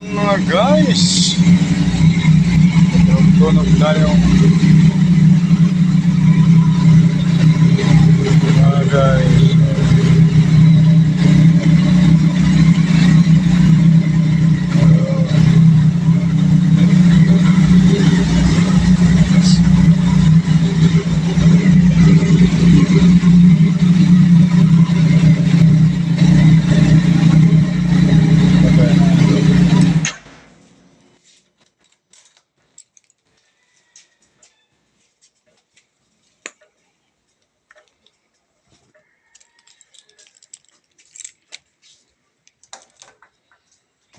Mga guys, tunog tayo. Mga guys,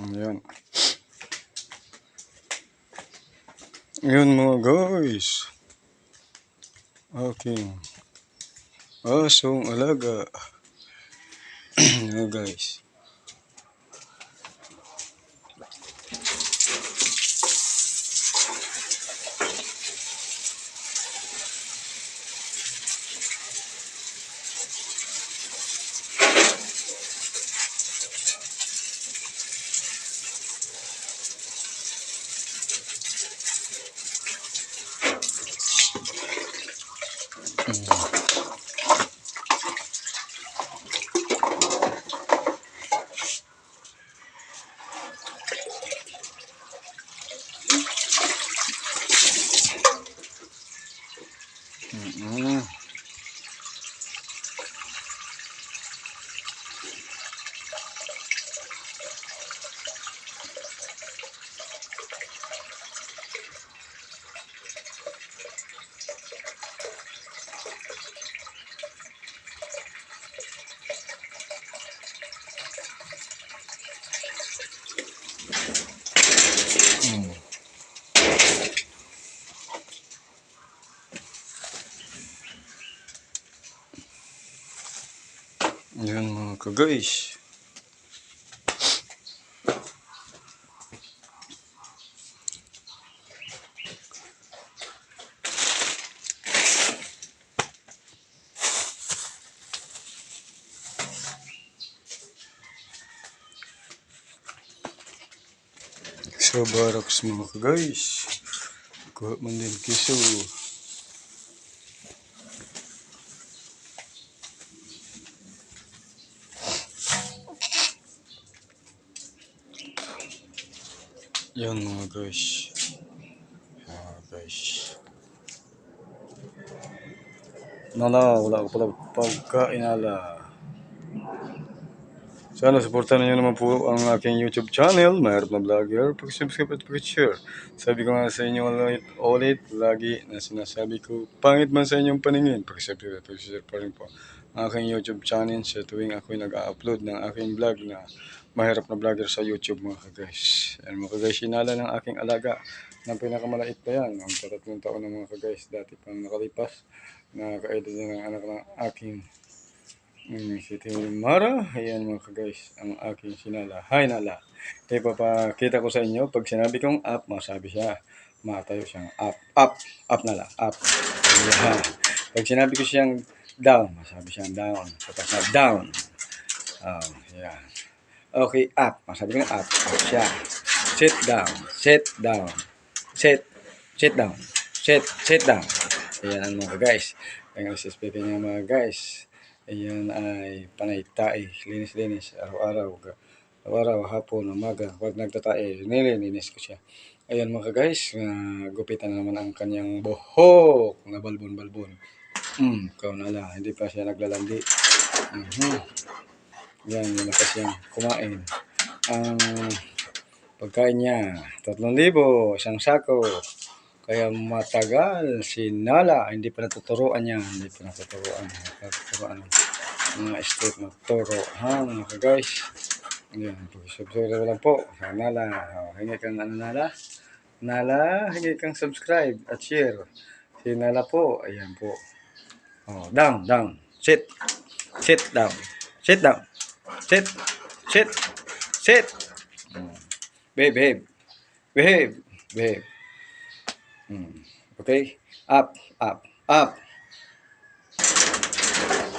Ayan. Ayan mga guys. Okay. Asong alaga. Ayan guys. Mm. Ayan mga ka-guys. So, baraks mga ka-guys. Kuha man din kiso. Yan mga guys. Mga guys. Nala, wala ko pala pagkainala. Sana supportan niyo naman po ang aking YouTube channel, Mahirap na Vlogger. Pag-subscribe at pag-share. Sabi ko nga sa inyo ulit, ulit, lagi na sinasabi ko, pangit man sa inyong paningin, pag-subscribe at pag-share pa rin po ang aking YouTube channel sa tuwing ako'y nag-upload ng aking vlog na Mahirap na Vlogger sa YouTube mga kagays. Yan mga kagays, sinala ng aking alaga ng pinakamalait pa yan. Ang tatatlong taon ng mga kagays, dati pang nakalipas na kaedad ng anak ng aking Mm, si Mara, ayan mga ka-guys, ang aking sinala. Hi Nala. Kaya papakita ko sa inyo, pag sinabi kong up, masabi siya, matayo siyang up, up, up Nala, up. Ayan. Pag sinabi ko siyang down, masabi siyang down. Tapos na down. Oh, yeah. Okay, up. Masabi ko na up, up siya. Sit down, sit down, sit, sit down, sit, sit down. Ayan mga guys. Ang speaking ng mga guys. Ayan ay panay tae, linis-linis, araw-araw, araw-araw, hapon, umaga, huwag nagtatae, nililinis ko siya. Ayan mga guys, uh, gupitan na naman ang kanyang buhok na balbon-balbon. Ikaw na lang, hindi pa siya naglalandi. Mhm. Yan, malakas siyang kumain. Ang pagkain niya, 3,000, isang sako. Kaya matagal si Nala, hindi pa natuturoan niya, hindi pa. Natuturoan ng mga step na turo. Ha, mga guys. Yan, subscribe lang po sa Nala. Hingi kang ano Nala? Nala, hingi kang subscribe at share. Si Nala po, ayan po. Oh, down, down. Sit. Sit down. Sit down. Sit. Sit. Sit. Behave, behave. Behave. Behave. Hmm. Okay? Up, up, up.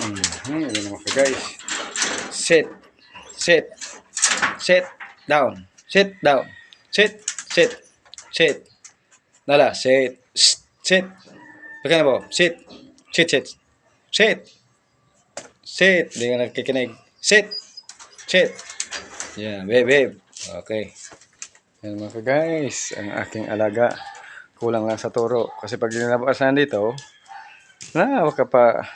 Mm-hmm. Yan ka guys. Sit. Sit. Sit. Down. Sit down. Sit. Sit. Sit. Nala, sit. Sit. Baka na po. Sit. Sit, sit. Sit. Sit. Hindi ka nakikinig. Sit. Sit. Yeah, babe, babe. Okay. Yan mga guys, ang aking alaga. Kulang lang sa turo. Kasi pag na dito, na ka pa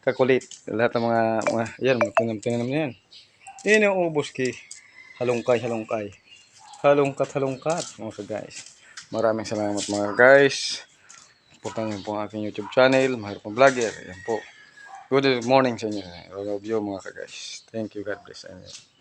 kakulit. Lahat ng mga, mga yan, mga tinam-tinam na yan. Yan yung ubos ki. Halongkay, halongkay. Halongkat, halongkat, mga guys. Maraming salamat mga guys. Pupunta niyo po ang aking YouTube channel, Mahirap Vlogger. Yan po. Good morning sa inyo. I love you mga guys. Thank you, God bless. Amen.